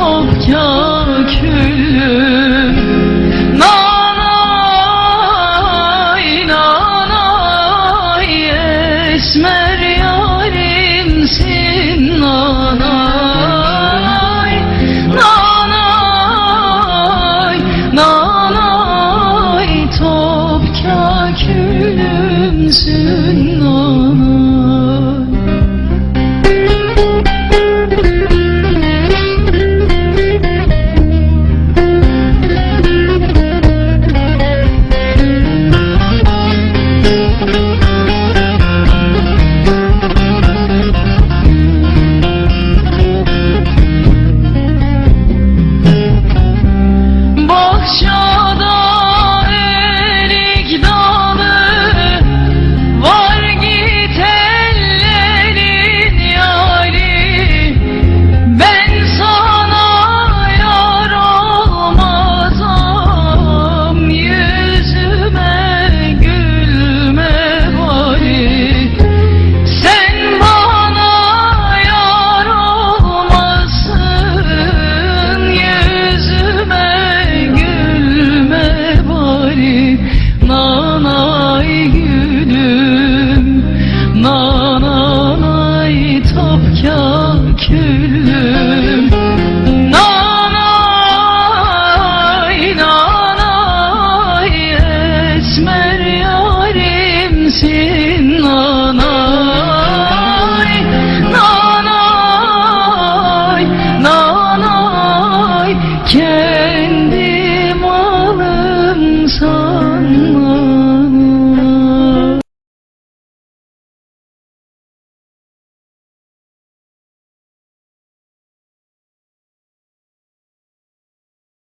kopya külüm. Nana inana esmer yarimsin nana. Nanay topka külümsün nanay